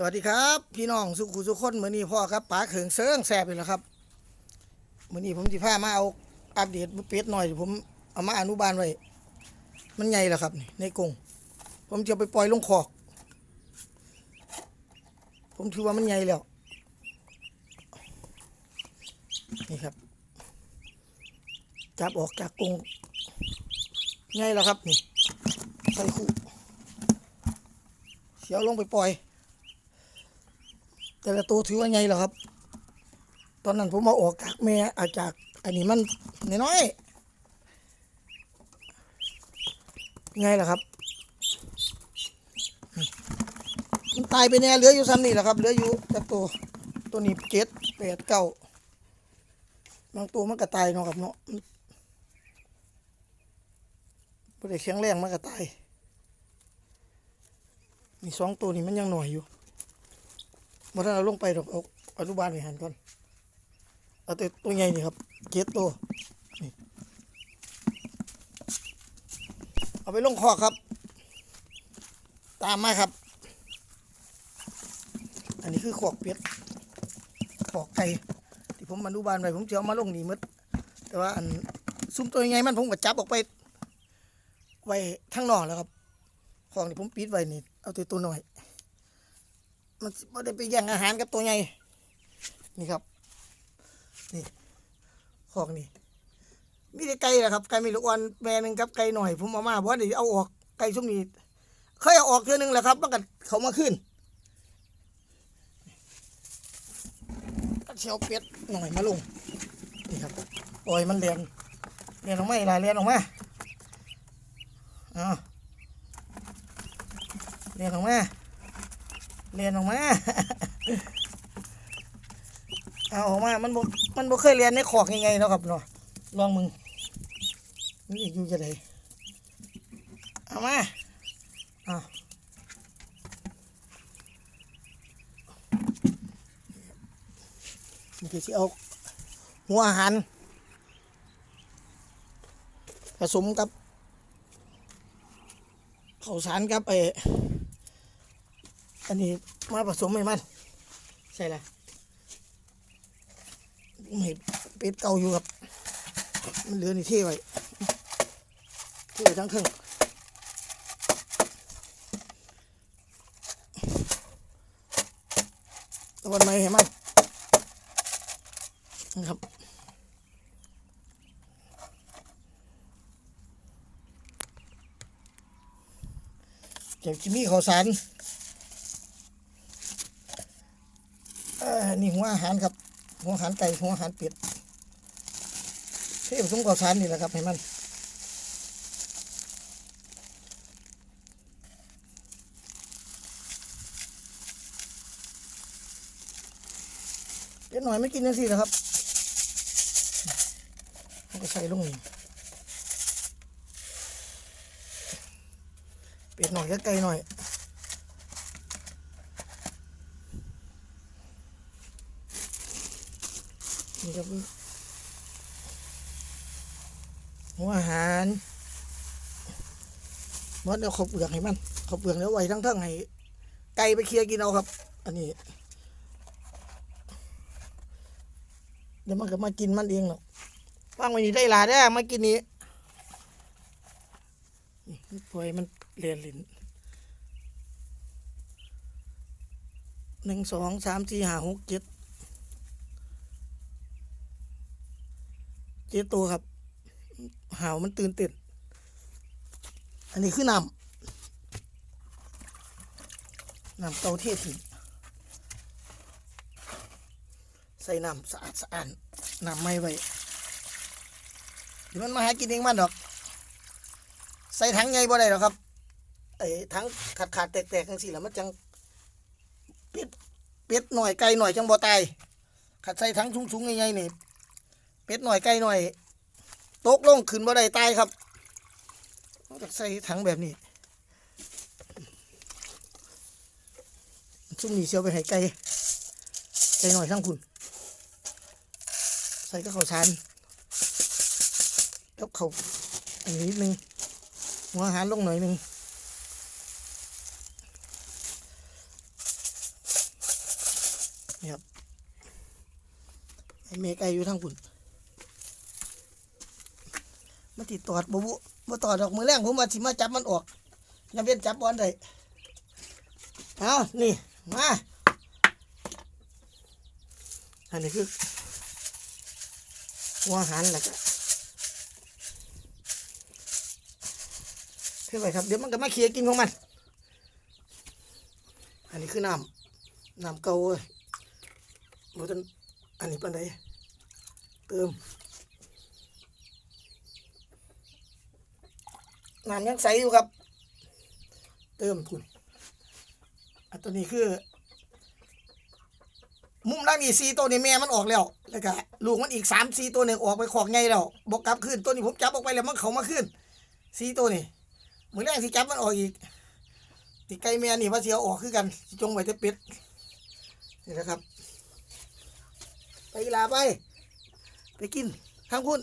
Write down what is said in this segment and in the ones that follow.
สวัสดีครับ พี่น้องสุขุสุขคนมือนี้พ่อครับป๋าเขิงเซิงแซ่บอีกแล้วครับมือนี้ผมสิพามาเอาอัปเดตเป็ดหน่อย ผมเอามาอนุบาลไว้มันใหญ่แล้วครับในกรงผมจะไปปล่อยลงคอก ผมถือว่ามันใหญ่แล้ว นี่ครับ จับออกจากกรงใหญ่แล้วครับนี่ใส่คู่เสียวลงไปปล่อย แต่ละตัวถือว่าไงเหรอครับ ตอนนั้นผมเอาออกจากแม่อาจากอันนี้มันน้อยๆไงล่ะครับ มันตายไปแน่เหลืออยู่ซ้ำนี่แหละครับเหลืออยู่จากตัวตัวนี้เจ็ดแปดเก้าบางตัวมันก็ตายเนาะครับเนาะไม่ได้แข็งแรงมันก็ตาย มีสองตัวนี้มันยังหน่อยอยู่ มื่อเราลงไปดอกเอาอนุบาลไปหันก่อนเอาตัวตัวใหญ่นี่ครับเจ็ดตัวนี่เอาไปลงคอครับ ตามมาครับ อันนี้คือขอกเป็ดขอกไก่ที่ผมอนุบาลไว้ผมจะเอามาลงนี่มดแต่ว่าอันซุ้มตัวใหญ่มันผมก็จับออกไป ไว้ทั้งนอกแล้วครับ ของที่ผมปิดไว้นี่เอาตัวตัวหน่อย มันไม่ได้ไปแย่งอาหารกับตัวใหญ่นี่ครับ นี่ขอกนี่มีแต่ไก่แหละครับไก่มีลูกอ่อนแม่หนึ่งกับไก่หน่อยผมเอามาเพราะว่าเดี๋ยวเอาออกไก่ช่วงนี้เคยเอาออกเทื่อนึงแหละครับมันก็เขามาขึ้นก็เชียวเป็ดหน่อยมาลงนี่ครับปล่อยมันเรียนเรียนออกมาอีกหลายเรียนออกมาอ้าเรียนออกมา เรียนออกมา เอาออกมา มันบมันบ่เคยเรียนในขอกยังไงเนาะครับเนาะ ลองมึงนี่อยู่จะไหนเอามาเอามันคือสิเอาหัวอาหาร ผสมกับข้าวสารกับไอ อันนี้มาผสมให้มัน ใช่ละไม่เป็ดเก่าอยู่ครับ มันเหลือนี่เท่ไว้เท่ทั้งเครื่องตะวันไม่เห็นมันนะครับเก็บจิมี่ข้าวสาร เอ่อ นี่หัวอาหารครับ หัวอาหารไก่หัวอาหารเป็ดเทผสมกับสารนี่แหละครับให้มันเป็ดหน่อยไม่กินนั่นสินะครับก็ใส่ลงนี่เป็ดหน่อยก็ไก่หน่อย นี่ครับหัวอาหารมดเดี๋ยวเขาเปลือกให้มันเขาเปลือกเดี๋ยวไว้ทั้งทั้งๆให้ไก่ไปเคลียร์กินเอาครับ อันนี้ เดี๋ยวมันก็มากินมันเองหรอกว่างไว้นี่ได้ลาได้มากินนี้นี่ปล่อยมันเรียนลิ้นหนึ่งสองสามสี่ห้าหกเจ็ด เจ๊ตัวครับ หาวมันตื่นเต้นอันนี้คือน้ำน้ำเตาเทศถิ่นใส่น้ำสะอาดสะอาดน้ำไม่ไว้เดี๋ยวมันมาหากินเองมันดอก ใส่ถังไงบ่ได้หรอกครับไอ้ถังขาดขาดแตกแตกๆจังสี่แล้วมันจังเป็ดเป็ดหน่อยไก่หน่อยจังบ่ตายขัดใส่ถังสูงๆไงๆนี่ เป็ดหน่อยไก่หน่อยตกลงขึ้นบ่ได้ตายครับนอกจากใส่ถังแบบนี้ซุ่มนี้เชียวไปให้ไก่ไก่หน่อยทั้งคุณ ใส่ก็ข้าวสารแล้วเขาอันนี้นิดนึงหัวอาหารลงหน่อยหนึงนี่ครับไอเมไก่อยู่ทางคุณ มาติดตอดบ่บุบ่ตอดดอกมือแรงผมว่าสิมาจับมันออกยังเป็นจับบอลได้เอานี่มาอันนี้คือหัวอาหารแหละก็เท่าไหร่ครับเดี๋ยวมันก็มาเคลียร์กินของมัน อันนี้คือน้ำน้ำเก่าเว้ยบ่ทันอันนี้ปานใดเติม น้ำยังใสอยู่ครับ เติมคุณอันตัวนี้คือ มุมล่างนี่สีตัวนี้แม่มันออกแล้วแล้วก็ลูกมันอีกสามสีตัวหนึ่งออกไปขอกไงแล้วบอกกลับขึ้นตัวนี้ผมจับออกไปแล้วมันเขามาขึ้นสีตัวนี้มือแรกสิจับมันออกอีกติไก่แม่นี่ว่าเสียออกคือกันจงไว้จะเป็ดนี่นะครับ ไปลาไป ไปกินทางคุณ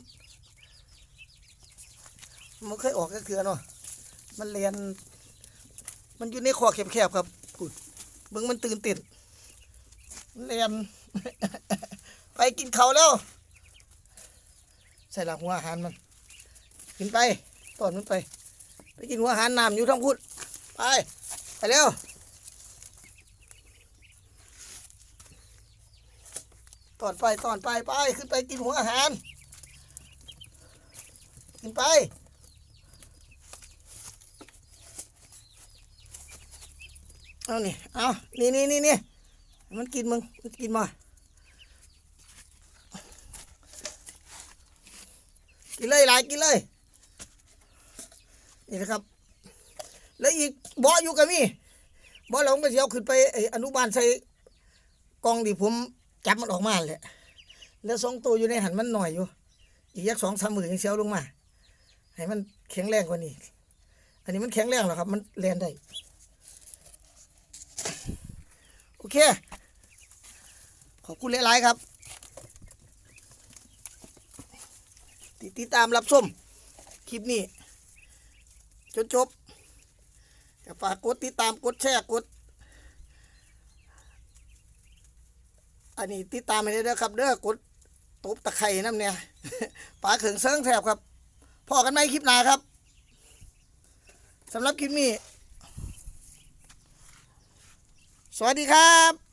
มันเคยออกก็คือเนาะมันเรียน มันอยู่ในคอแคบๆครับกุดเบิ่งมันตื่นต้นมันเรียน ไปกินเขาแล้ว ใส่หลักหัวอาหารมันกินไปตอนมันไป ไปกินหัวอาหารน้ำอยู่ทั้งพุดไป ไปเร็วตอนไปตอนไปไปขึ้นไปกินหัวอาหารขึ้นไป เอานี่เอานี่นี่นี่นี่มันกินมึงมันกินมากินเลยหลายกินเลย นี่นะครับ แล้วอีกบ่ออยู่กับมี่บ่อเราก็เสียวขึ้นไปไอ้อนุบาลใส่กองดิผมจับมันออกมาแหละแล้วสองตัวอยู่ในหันมันหน่อยอยู่ อีกยักสองสามหมื่นยังเสียวลงมา ให้มันแข็งแรงกว่านี้ อันนี้มันแข็งแรงแล้วครับ มันเรียนได้ โอเค ขอบคุณหลายๆครับติดติดตามรับชมคลิปนี้ จนจบฝากกดติดตามกดแชร์กด อันนี้ติดตามไปเลยนะครับ เด้อกดตบตะไคร่น้ำเนี่ยปลาเขิงเซิงแถบครับพอกันไหมคลิปหน้าครับสำหรับคลิปนี้ สวัสดีครับ